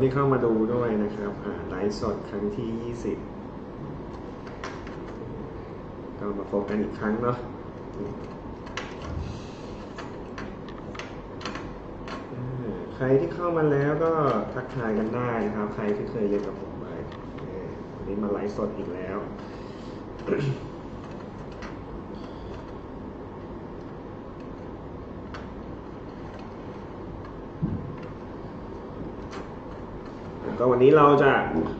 ที่เข้ามาดูด้วยนะครับไลฟ์สดครั้งที่ 20 ก็มาพบกันอีกครั้งเนาะใครที่เข้ามาแล้วก็ทักทายกันได้นะครับ ใครที่เคยเรียนกับผมไปวันนี้มาไลฟ์สดอีกแล้ว ก็วันนี้เราจะ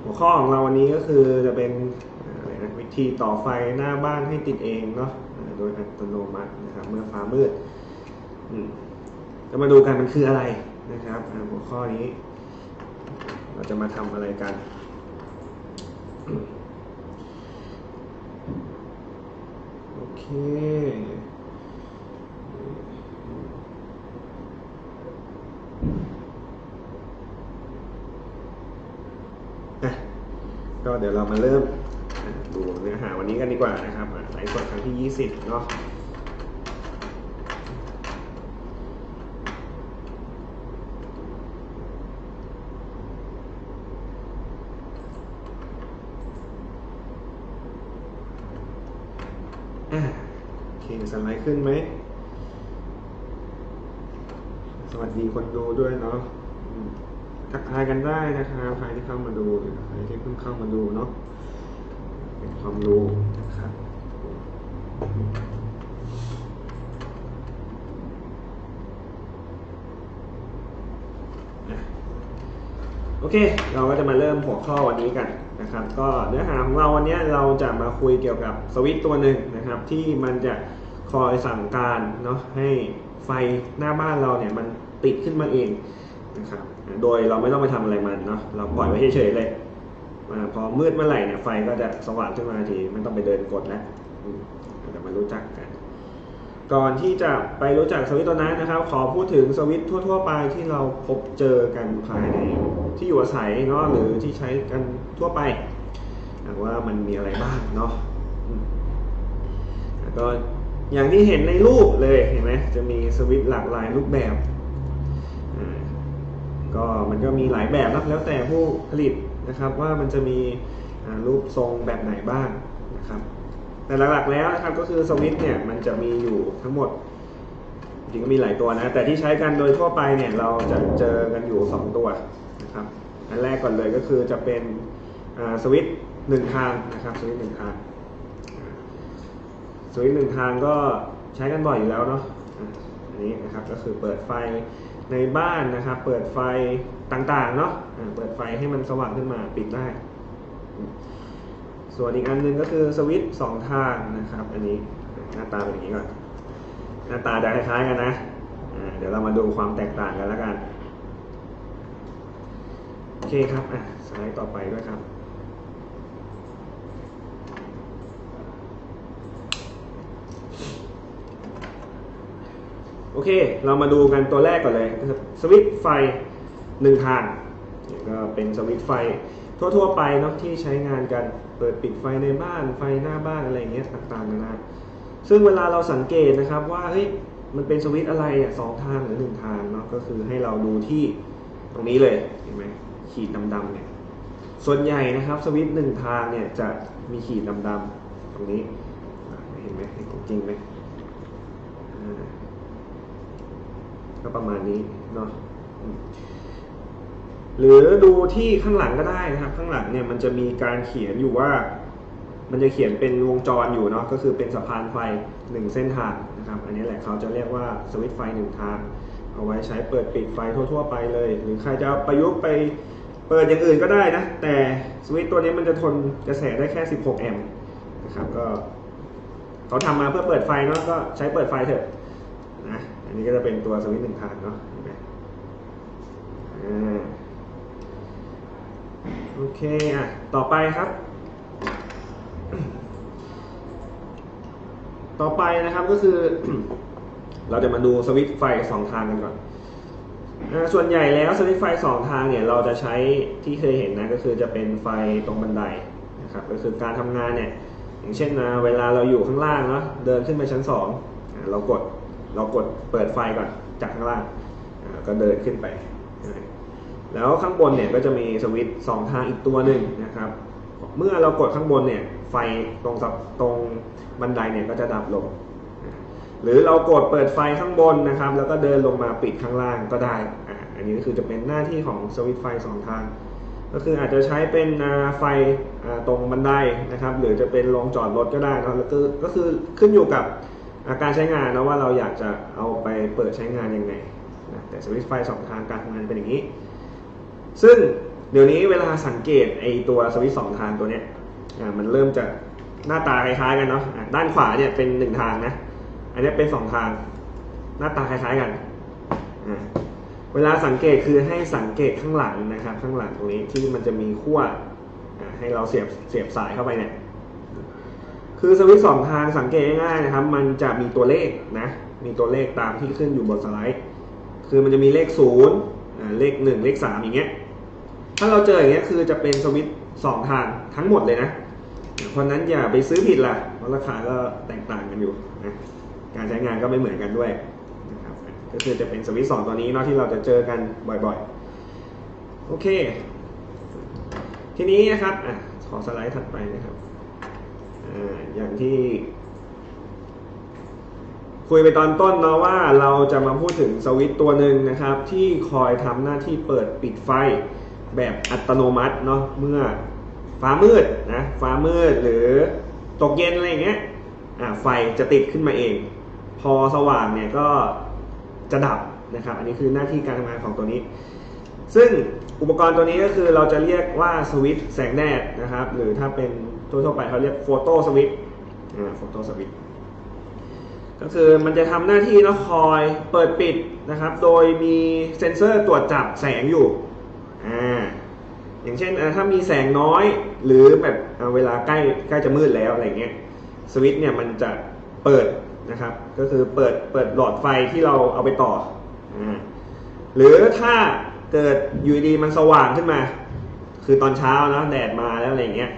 หัวข้อของเราวันนี้ก็คือจะเป็นอะไรนะวิธีต่อไฟหน้าบ้านให้ติดเองเนาะโดยอัตโนมัตินะครับ เมื่อฟ้ามืดจะมาดูกันมันคืออะไรนะครับหัวข้อนี้ เราจะมาทำอะไรกันโอเค ก็เดี๋ยวเรามาเริ่มดูเนื้อหาวันนี้กันดีกว่านะครับไลฟ์สดครั้งที่ 20 เนาะโอเคสไลด์ขึ้นไหม สวัสดีคนดูด้วยเนาะ ทายกันได้นะครับใครที่เข้ามาดูใครที่เพิ่งเข้ามาดูเนาะเป็นความรู้นะครับโอเค เราก็จะมาเริ่มหัวข้อวันนี้กันนะครับ ก็เนื้อหาของเราวันนี้เราจะมาคุยเกี่ยวกับสวิตตัวหนึ่งนะครับ ที่มันจะคอยสั่งการเนาะให้ไฟหน้าบ้านเราเนี่ยมันติดขึ้นมาเอง นะครับโดยเราไม่ต้องไปทำอะไรมันเนาะเราปล่อยไว้เฉยๆเลยอาพอมืดเมื่อไหร่เนี่ยไฟก็จะสว่างขึ้นมาทีไม่ต้องไปเดินกดแล้วเดี๋ยวมารู้จักกัน ก่อนที่จะไปรู้จักสวิตตัวนั้นนะครับ ขอพูดถึงสวิตทั่ว ๆ ไปที่เราพบเจอกันภายในที่อยู่อาศัยเนาะหรือที่ใช้กันทั่วไปว่ามันมีอะไรบ้างเนาะแล้วก็อย่างที่เห็นในรูปเลยเห็นไหมจะมีสวิตหลากหลายรูปแบบ ก็มันก็มีหลายแบบนะแล้วแต่ผู้ผลิตนะครับว่ามันจะมีรูปทรงแบบไหนบ้างนะครับแต่หลักๆแล้วนะครับก็คือสวิตช์เนี่ยมันจะมีอยู่ทั้งหมดจริงก็มีหลายตัวนะ แต่ที่ใช้กันโดยทั่วไปเนี่ยเราจะเจอกันอยู่ 2 ตัวนะครับอันแรกก่อนเลยก็คือจะเป็นสวิตช์หนึ่งทางนะครับสวิตช์หนึ่งทางสวิตช์หนึ่งทางก็ใช้กันบ่อยอยู่แล้วเนาะอันนี้นะครับก็คือเปิดไฟ ในบ้านนะครับ เปิดไฟต่างๆเนาะเปิดไฟให้มันสว่างขึ้นมาปิดได้ ส่วนอีกอันหนึงก็คือสวิตช์สองทางนะครับ อันนี้หน้าตาเป็นอย่างนี้ก่อน หน้าตาจะคล้ายๆกันนะเดี๋ยวเรามาดูความแตกต่างกันแล้วกัน โอเคครับอะสไลด์ต่อไปด้วยครับ โอเค เรามาดูกันตัวแรกก่อนเลยนะครับสวิตไฟหนึ่งทางก็เป็นสวิตไฟทั่วๆไปเนาะที่ใช้งานกันเปิดปิดไฟในบ้านไฟหน้าบ้านอะไรอย่างเงี้ยต่างๆนานาซึ่งเวลาเราสังเกตนะครับว่าเฮ้ยมันเป็นสวิตอะไรอะสองทางหรือหนึ่งทางเนาะก็คือให้เราดูที่ตรงนี้เลยเห็นไหมขีดดำๆเนี่ยส่วนใหญ่นะครับสวิตหนึ่งทางเนี่ยจะมีขีดดำๆตรงนี้เห็นไหมเห็นของจริงไหม ก็ประมาณนี้เนาะหรือดูที่ข้างหลังก็ได้นะครับ ข้างหลังเนี่ยมันจะมีการเขียนอยู่ว่า มันจะเขียนเป็นวงจรอยู่เนาะก็คือเป็นสะพานไฟหนึ่งเส้นทางนะครับ อันนี้แหละเขาจะเรียกว่าสวิตช์ไฟหนึ่งทาง เอาไว้ใช้เปิดปิดไฟทั่ว ๆ ไปเลย หรือใครจะประยุกต์ไปเปิดอย่างอื่นก็ได้นะ แต่สวิตช์ตัวนี้มันจะทนกระแสได้แค่ 16 แอมป์นะครับก็เขาทำมาเพื่อเปิดไฟเนาะก็ใช้เปิดไฟเถอะ นะอันนี้ก็จะเป็นตัวสวิตช์หนึ่งทางเนาะเห็นไหมอ่าโอเคอะต่อไปครับ ต่อไปนะครับก็คือ เราจะมาดูสวิตช์ไฟสองทางกันก่อนส่วนใหญ่แล้วสวิตช์ไฟสองทางเนี่ยเราจะใช้ที่เคยเห็นนะก็คือจะเป็นไฟตรงบันไดนะครับก็คือการทำงานเนี่ยอย่างเช่นนะเวลาเราอยู่ข้างล่างเนาะเดินขึ้นไปชั้นสองเรากด เรากดเปิดไฟก่อนจากข้างล่างก็เดินขึ้นไป แล้วข้างบนเนี่ยก็จะมีสวิตช์สองทางอีกตัวหนึ่งนะครับ เมื่อเรากดข้างบนเนี่ยไฟตรงสับตรงบันไดเนี่ยก็จะดับลง หรือเรากดเปิดไฟข้างบนนะครับ แล้วก็เดินลงมาปิดข้างล่างก็ได้ อันนี้ก็คือจะเป็นหน้าที่ของสวิตช์ไฟสองทาง ก็คืออาจจะใช้เป็นไฟตรงบันไดนะครับ หรือจะเป็นโรงจอดรถก็ได้นะแล้วก็ก็คือขึ้นอยู่กับ อาการใช้งานนะว่าเราอยากจะเอาไปเปิดใช้งานยังไงนะแต่สวิตช์ไฟสองทางการทำงานเป็นอย่างนี้ ซึ่งเดี๋ยวนี้เวลาสังเกตไอตัวสวิตช์สองทางตัวเนี้ยมันเริ่มจะหน้าตาคล้ายๆกันเนาะด้านขวาเนี่ยเป็นหนึ่งทางนะอันนี้เป็นสองทางหน้าตาคล้ายๆกันเวลาสังเกตคือให้สังเกตข้างหลังนะครับ ข้างหลังตรงนี้ที่มันจะมีขั้วให้เราเสียบเสียบสายเข้าไปเนี่ย คือสวิตช์สองทางสังเกตง่ายๆนะครับ มันจะมีตัวเลขนะ มีตัวเลขตามที่ขึ้นอยู่บนสไลด์ คือมันจะมีเลขศูนย์เลขหนึ่งเลขสามอย่างเงี้ย ถ้าเราเจออย่างเงี้ยคือจะเป็นสวิตช์สองทางทั้งหมดเลยนะ เพราะนั้นอย่าไปซื้อผิดล่ะ เพราะราคาก็แตกต่างกันอยู่นะ การใช้งานก็ไม่เหมือนกันด้วยนะครับ ก็คือจะเป็นสวิตช์สองตัวนี้เนาะที่เราจะเจอกันบ่อยๆ โอเค ทีนี้นะครับอะขอสไลด์ถัดไปนะครับ อย่างที่ คุยไปตอนต้นเนาะว่าเราจะมาพูดถึงสวิตตัวหนึ่งนะครับ ที่คอยทำหน้าที่เปิดปิดไฟแบบอัตโนมัติเนาะเมื่อฟ้ามืดนะฟ้ามืดหรือตกเย็นอะไรเงี้ยไฟจะติดขึ้นมาเอง พอสว่างเนี่ยก็จะดับนะครับ อันนี้คือหน้าที่การทำงานของตัวนี้ ซึ่ง อุปกรณ์ตัวนี้ก็คือเราจะเรียกว่าสวิตช์แสงแดดนะครับ หรือถ้าเป็นทั่วๆไปเขาเรียกโฟโต้สวิตช์อ่าโฟโต้สวิตช์ก็คือมันจะทำหน้าที่นะคอยเปิดปิดนะครับ โดยมีเซ็นเซอร์ตรวจจับแสงอยู่อ่าอย่างเช่นถ้ามีแสงน้อยหรือแบบเวลาใกล้ใกล้จะมืดแล้วอะไรเงี้ยสวิตช์เนี่ยมันจะเปิดนะครับ ก็คือเปิดเปิดหลอดไฟที่เราเอาไปต่ออ่าหรือถ้า เกิดอยู่ดีมันสว่างขึ้นมา คือตอนเช้านะแดดมาแล้วอะไรเงี้ย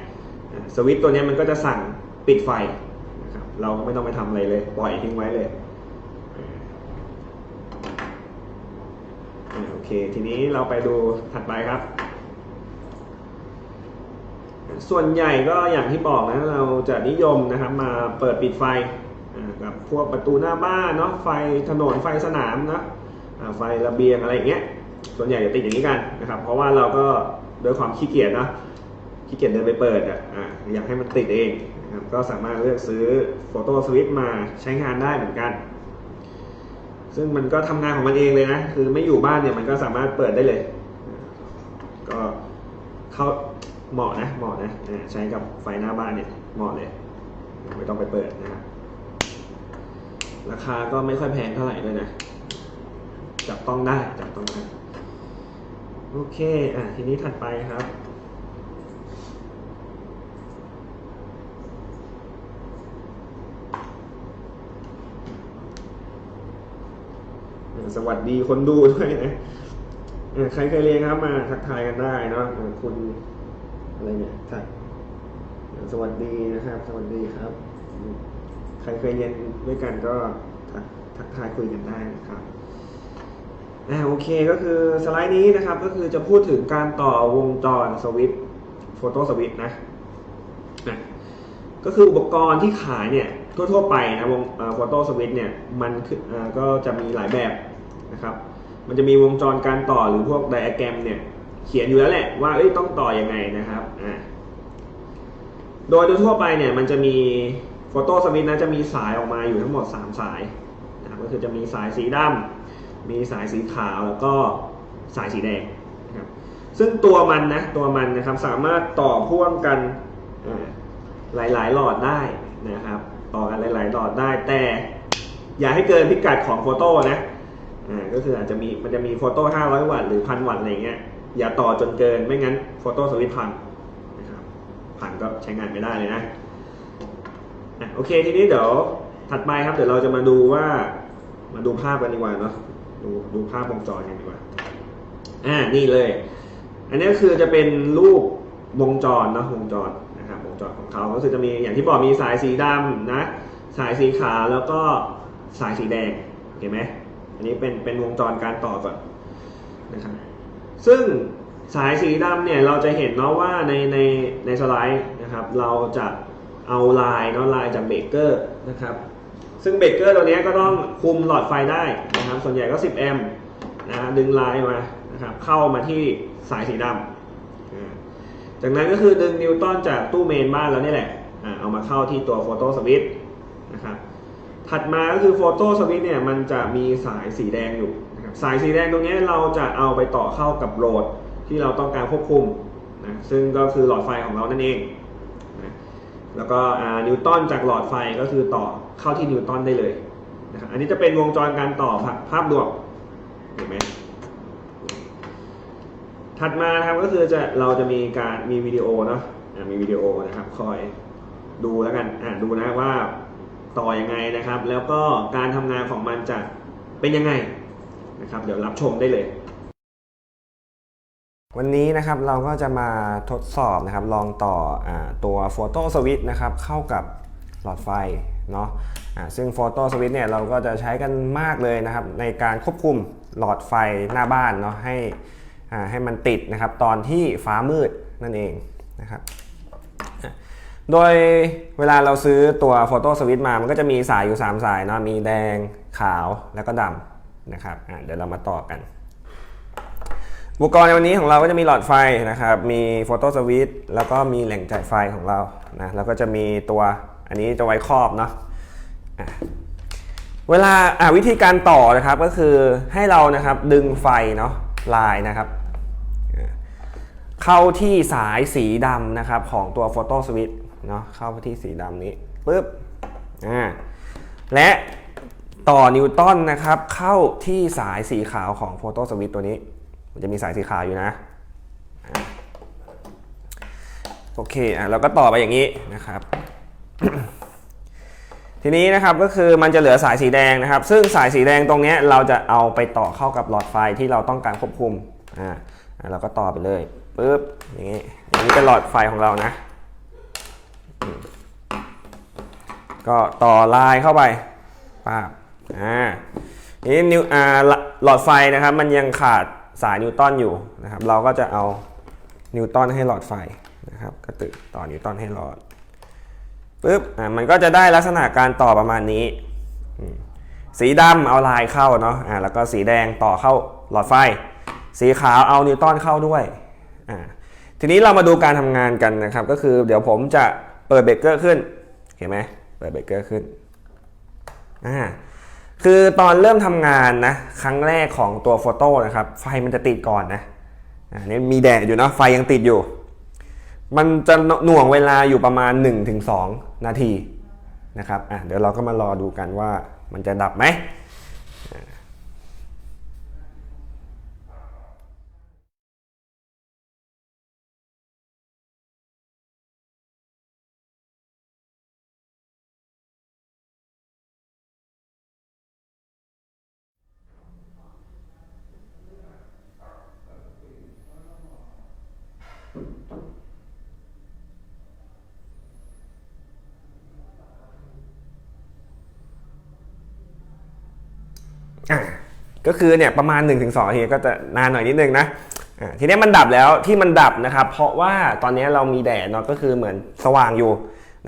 สวิตตัวนี้มันก็จะสั่งปิดไฟนะครับเราก็ไม่ต้องไปทำอะไรเลย ปล่อยทิ้งไว้เลยโอเค ทีนี้เราไปดูถัดไปครับ ส่วนใหญ่ก็อย่างที่บอกนะเราจะนิยมนะครับมาเปิดปิดไฟกับพวกประตูหน้าบ้านเนาะไฟถนนไฟสนามเนาะไฟระเบียงอะไรอย่างเงี้ย ส่วนใหญ่จะติดอย่างนี้กันนะครับ เพราะว่าเราก็ด้วยความขี้เกียจนะขี้เกียจเดินไปเปิดอะอยากให้มันติดเองนะครับก็สามารถเลือกซื้อโฟโต้สวิตมาใช้งานได้เหมือนกัน ซึ่งมันก็ทำงานของมันเองเลยนะ คือไม่อยู่บ้านเนี่ยมันก็สามารถเปิดได้เลย ก็เข้าเหมาะนะเหมาะนะใช้กับไฟหน้าบ้านเนี่ยเหมาะเลย ไม่ต้องไปเปิดนะครับราคาก็ไม่ค่อยแพงเท่าไหร่ด้วยนะ จับต้องได้จับต้องได้ โอเค อะ ทีนี้ถัดไปครับเออสวัสดีคนดูด้วยนะเออใครเคยเรียนครับมาทักทายกันได้เนาะคุณอะไรเนี่ยทักสวัสดีนะครับ สวัสดีครับ ใครเคยเรียนด้วยกันก็ทักทักทายคุยกันได้นะครับ อ่าโอเคก็คือสไลด์นี้นะครับก็คือจะพูดถึงการต่อวงจรสวิตช์โฟโต้สวิตช์นะอะก็คืออุปกรณ์ที่ขายเนี่ยทั่วๆไปนะวงโฟโต้สวิตช์เนี่ยมันก็จะมีหลายแบบนะครับมันจะมีวงจรการต่อหรือพวกไดอะแกรมเนี่ยเขียนอยู่แล้วแหละว่าเอ้ยต้องต่อยังไงนะครับอ่าโดยโดยทั่วไปเนี่ยมันจะมีโฟโต้สวิตช์นะจะมีสายออกมาอยู่ทั้งหมด 3 สายนะครับก็คือจะมีสายสีดำ มีสายสีขาวแล้วก็สายสีแดงนะครับซึ่งตัวมันนะตัวมันนะครับสามารถต่อพ่วงกันอ่าหลายๆ หลอดได้นะครับ ต่อกันหลาย ๆ หลอดได้แต่ อย่าให้เกินพิกัดของโฟโต้นะก็คืออาจจะมีมันจะมีโฟโต้500 วัตต์หรือพันวัตต์อะไรเงี้ยอย่าต่อจนเกินไม่งั้นโฟโต้สวิตช์พังนะครับพังก็ใช้งานไม่ได้เลยนะอะโอเคทีนี้เดี๋ยวถัดไปครับเดี๋ยวเราจะมาดูว่ามาดูภาพกันดีกว่าเนาะ ดูดูภาพวงจรกันดีกว่าอ่านี่เลย อันนี้คือจะเป็นรูปวงจรนะวงจรนะครับวงจรของเขาก็คือจะมีอย่างที่บอกมีสายสีดำนะสายสีขาวแล้วก็สายสีแดงเห็นไหมอันนี้เป็นเป็นวงจรการต่อก่อนนะครับซึ่งสายสีดำเนี่ยเราจะเห็นเนาะว่าในในในสไลด์นะครับ เราจะเอาลายเนาะลายจากเบรกเกอร์นะครับ ซึ่งเบรกเกอร์ตัวนี้ก็ต้องคุมหลอดไฟได้นะครับ ส่วนใหญ่ก็ 10 แอมป์นะดึงลายมานะครับเข้ามาที่สายสีดำจากนั้นก็คือดึงนิวตันจากตู้เมนบ้านแล้วนี่แหละเอามาเข้าที่ตัวโฟโต้สวิตช์นะครับถัดมาก็คือโฟโต้สวิตช์เนี่ยมันจะมีสายสีแดงอยู่นะครับสายสีแดงตรงนี้เราจะเอาไปต่อเข้ากับโหลดที่เราต้องการควบคุมนะซึ่งก็คือหลอดไฟของเรานั่นเองนะแล้วก็นิวตันจากหลอดไฟก็คือต่อ เข้าที่นิวตันได้เลยนะครับอันนี้จะเป็นวงจรการต่อภาพรวมเห็นไหมถัดมานะครับก็คือจะเราจะมีการมีวิดีโอเนาะมีวิดีโอนะครับ คอยดูแล้วกันอ่าดูนะว่าต่อยังไงนะครับ แล้วก็การทำงานของมันจะเป็นยังไงนะครับ เดี๋ยวรับชมได้เลย วันนี้นะครับเราก็จะมาทดสอบนะครับ ลองต่ออตัวโฟโต้สวิตช์นะครับ เข้ากับหลอดไฟ เนาะะซึ่งโฟโต้สวิตช์เนี่ยเราก็จะใช้กันมากเลยนะครับ ในการควบคุมหลอดไฟหน้าบ้านเนาะให้อ่าให้มันติดนะครับ ตอนที่ฟ้ามืดนั่นเองนะครับโดยเวลาเราซื้อตัวโฟโต้สวิตช์มา มันก็จะมีสายอยู่ 3 สายเนาะมีแดงขาวแล้วก็ดำนะครับอะเดี๋ยวเรามาต่อกัน อุปกรณ์ในวันนี้ของเราก็จะมีหลอดไฟนะครับ มีโฟโต้สวิตช์แล้วก็มีแหล่งจ่ายไฟของเรานะแล้วก็จะมีตัว อันนี้จะไว้ครอบเนาะะเวลาวิธีการต่อนะครับก็คือให้เรานะครับดึงไฟเนาะลายนะครับ เข้าที่สายสีดำนะครับของตัวโฟโต้สวิตช์เนาะเข้าที่สีดำนี้ปุ๊บอ่าและต่อนิวตันนะครับเข้าที่สายสีขาวของโฟโต้สวิตตัวนี้ มันจะมีสายสีขาวอยู่นะโอเคอะเราก็ต่อไปอย่างนี้นะครับ ทีนี้นะครับก็คือมันจะเหลือสายสีแดงนะครับ ซึ่งสายสีแดงตรงนี้เราจะเอาไปต่อเข้ากับหลอดไฟที่เราต้องการควบคุมอ่าเราก็ต่อไปเลยปุ๊บอย่างนี้อย่างนี้เป็นหลอดไฟของเรานะ ก็ต่อลายเข้าไปป้าบอ่าทีนี้นิวอ่าหลอดไฟนะครับมันยังขาดสายนิวตันอยู่นะครับ เราก็จะเอานิวตันให้หลอดไฟนะครับ ก็ตึกต่อนิวตันให้หลอด ปุ๊บอ่ามันก็จะได้ลักษณะการต่อประมาณนี้ สีดำเอาลายเข้าเนาะอ่าแล้วก็สีแดงต่อเข้าหลอดไฟ สีขาวเอานิวตันเข้าด้วยอ่าทีนี้เรามาดูการทำงานกันนะครับ ก็คือเดี๋ยวผมจะเปิดเบรกเกอร์ขึ้นเห็นไหมเปิดเบรกเกอร์ขึ้นอ่าคือตอนเริ่มทำงานนะครั้งแรกของตัวโฟโต้นะครับ ไฟมันจะติดก่อนนะอ่านี่มีแดดอยู่เนาะไฟยังติดอยู่ มันจะหน่วงเวลาอยู่ประมาณ 1-2 นาทีนะครับอะเดี๋ยวเราก็มารอดูกันว่ามันจะดับไหม อ่าก็คือเนี่ยประมาณ 1-2นาทีก็จะนานหน่อยนิดนึงนะทีนี้มันดับแล้วที่มันดับนะครับ เพราะว่าตอนนี้เรามีแดดเนาะก็คือเหมือนสว่างอยู่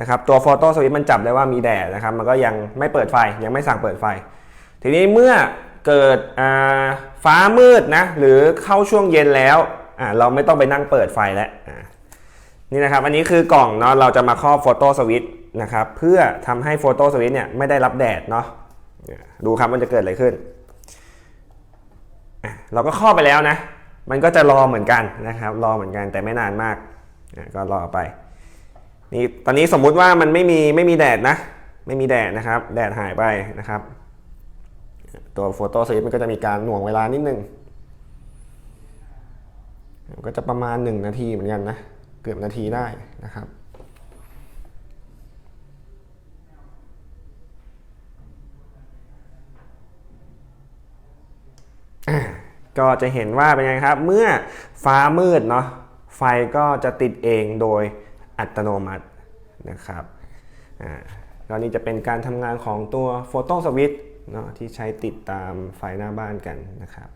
นะครับตัวโฟโต้สวิตมันจับได้ว่ามีแดดนะครับมันก็ยังไม่เปิดไฟยังไม่สั่งเปิดไฟ ทีนี้เมื่อเกิดฟ้ามืดนะหรือเข้าช่วงเย็นแล้วเราไม่ต้องไปนั่งเปิดไฟแล้วนี่นะครับอันนี้คือกล่องเนาะเราจะมาครอบโฟโต้สวิตนะครับเพื่อทำให้โฟโต้สวิตเนี่ยไม่ได้รับแดดเนาะ ดูครับมันจะเกิดอะไรขึ้น เราก็ครอบไปแล้วนะ มันก็จะรอเหมือนกันนะครับ รอเหมือนกันแต่ไม่นานมากก็รอไปนี่ตอนนี้สมมุติว่ามันไม่มีไม่มีแดดนะ ไม่มีแดดนะครับ แดดหายไปนะครับ ตัวโฟโต้สวิตมันก็จะมีการหน่วงเวลานิดนึงก็จะประมาณ 1 นาทีเหมือนกันนะ เกือบนาทีได้นะครับ อะ ก็จะเห็นว่าเป็นไงครับ เมื่อฟ้ามืดเนาะไฟก็จะติดเองโดยอัตโนมัตินะครับอ่าแล้วนี่จะเป็นการทำงานของตัวโฟโต้สวิตเนาะที่ใช้ติดตามไฟหน้าบ้านกันนะครับ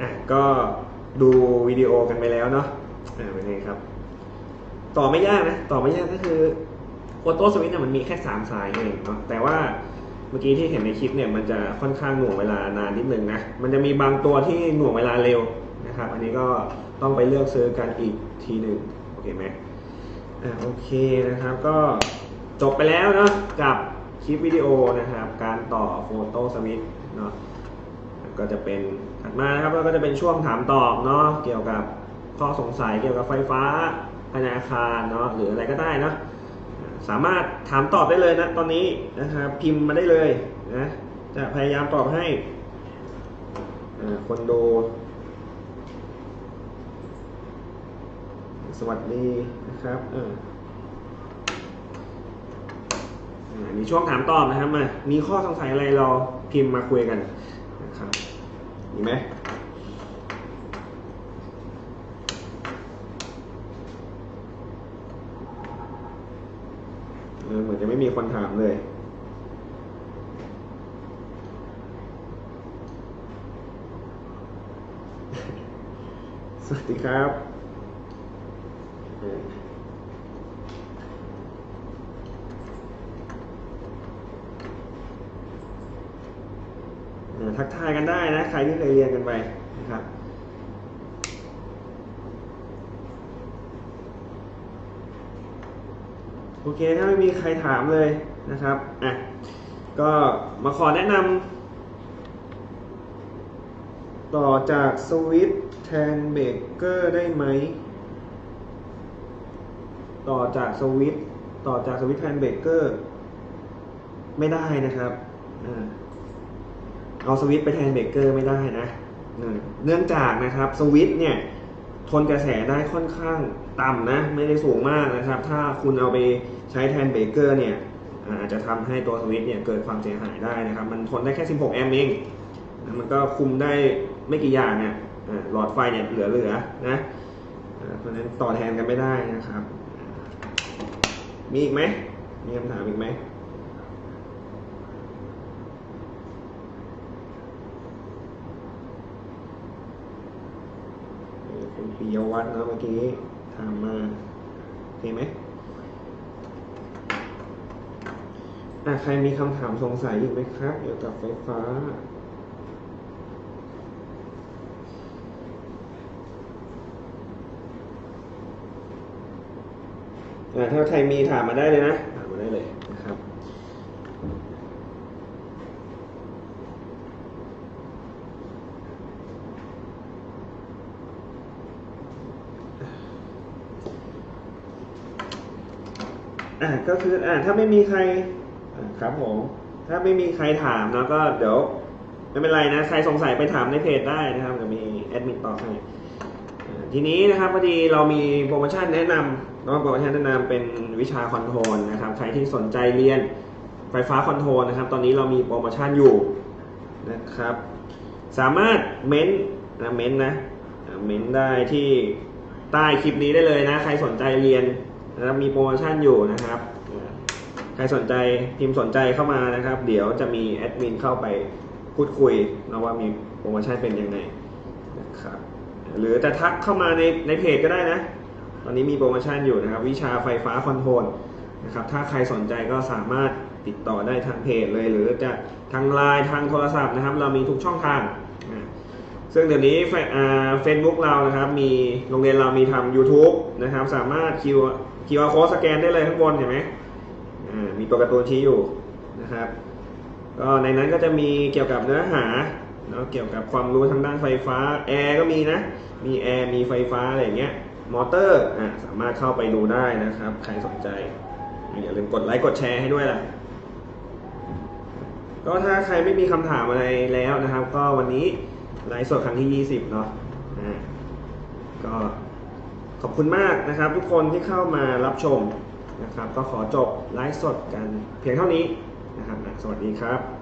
อะก็ ดูวิดีโอกันไปแล้วเนาะอ่าเป็นไงครับ ต่อไม่ยากนะ ต่อไม่ยากก็คือโ o โต้สวิตช์เนี่ยมันมีแค่3สายเองเนาะแต่ว่าเมื่อกี้ที่เห็นในคลิปเนี่ยมันจะค่อนข้างหน่วงเวลานานนิดนึงนะ มันจะมีบางตัวที่หน่วงเวลาเร็วนะครับ อันนี้ก็ต้องไปเลือกซื้อกันอีกทีหนึ่งโอเคไหมอ่าโอเคนะครับ ก็จบไปแล้วเนาะกับคลิปวิดีโอนะครับ การต่อโฟโต้สวิตช์เนาะก็จะเป็น ถัดมานะครับแล้วก็จะเป็นช่วงถามตอบเนาะเกี่ยวกับข้อสงสัยเกี่ยวกับไฟฟ้าภายในอาคารเนาะหรืออะไรก็ได้เนาะสามารถถามตอบได้เลยนะตอนนี้นะครับพิมพ์มาได้เลยนะจะพยายามตอบให้อ่าคนดู สวัสดีนะครับเอออ่ามีช่วงถามตอบนะครับมามีข้อสงสัยอะไรเราพิมพ์มาคุยกันนะครับ มีไหมเออเหมือนจะไม่มีคนถามเลยสวัสดีครับเออเออ ทักทายกันได้นะ ใครที่เคยเรียนกันไปนะครับโอเคถ้าไม่มีใครถามเลยนะครับอะก็มาขอแนะนำต่อจากสวิตแทนเบเกอร์ได้ไหม ต่อจากสวิตต่อจากสวิตแทนเบเกอร์ไม่ได้นะครับอ่า เอาสวิตไปแทนเบเกอร์ไม่ได้นะ เนื่องจากนะครับสวิตเนี่ยทนกระแสได้ค่อนข้างต่ำนะ ไม่ได้สูงมากนะครับ ถ้าคุณเอาไปใช้แทนเบเกอร์เนี่ยอาจจะทำให้ตัวสวิตเนี่ยเกิดความเสียหายได้นะครับ มันทนได้แค่ 16 แอมป์เองมันก็คุมได้ไม่กี่อย่างเนี่ยหลอดไฟเนี่ยเหลือๆนะเพราะฉะนั้นต่อแทนกันไม่ได้นะครับ มีอีกไหมมีคำถามอีกไหม เออ คุณปิยวัฒน์เนอะเมื่อกี้ถามมาโอเคไหมอะใครมีคำถามสงสัยอีกไหมครับเกี่ยวกับไฟฟ้าอ่ถ้าใครมีถามมาได้เลยนะ ถามมาได้เลยนะครับ อะ ก็คืออะถ้าไม่มีใครอะครับผม ถ้าไม่มีใครถามแล้วก็เดี๋ยวไม่เป็นไรนะ ใครสงสัยไปถามในเพจได้นะครับเดี๋ยวมีแอดมินตอบให้ทีนี้นะครับพอดีเรามีโปรโมชั่นแนะนำเนาะโปรโมชั่นแนะนำเป็นวิชาคอนโทรลนะครับใครที่สนใจเรียนไฟฟ้าคอนโทรลนะครับ ตอนนี้เรามีโปรโมชั่นอยู่นะครับ สามารถเม้นต์นะเม้นต์นะเม้นต์ได้ที่ใต้คลิปนี้ได้เลยนะ ใครสนใจเรียนนะครับมีโปรโมชั่นอยู่นะครับ รสนใจพิมพ์สนใจเข้ามานะครับ เดี๋ยวจะมีแอดมินเข้าไปพูดคุยนะว่ามีโปรโมชั่นเป็นยังไงนะครับหรือจะทักเข้ามาในในเพจก็ได้นะ ตอนนี้มีโปรโมชั่นอยู่นะครับ วิชาไฟฟ้าคอนโทรลนะครับถ้าใครสนใจก็สามารถติดต่อได้ทางเพจเลย หรือจะทางไลน์ทางโทรศัพท์นะครับ เรามีทุกช่องทาง ซึ่งเดี๋ยวนี้เฟซบุ๊กเรานะครับ มีโรงเรียนเรามีทำ YouTube นะครับ สามารถ Q QR code สแกนได้เลยข้างบนเห็นไหม มีตัวการ์ตูนชี้อยู่นะครับ ก็ในนั้นก็จะมีเกี่ยวกับเนื้อหาเนาะเกี่ยวกับความรู้ทางด้านไฟฟ้าแอร์ก็มีนะ มีแอร์มีไฟฟ้าอะไรอย่างเงี้ยมอเตอร์อะสามารถเข้าไปดูได้นะครับ ใครสนใจ อย่าลืมกดไลค์กดแชร์ให้ด้วยล่ะ ก็ถ้าใครไม่มีคำถามอะไรแล้วนะครับ ก็วันนี้ไลฟ์สดครั้งที่ 20 เนาะอ่าก็ขอบคุณมากนะครับ ทุกคนที่เข้ามารับชม นะครับ ก็ขอจบไลฟ์สดกันเพียงเท่านี้นะครับ สวัสดีครับ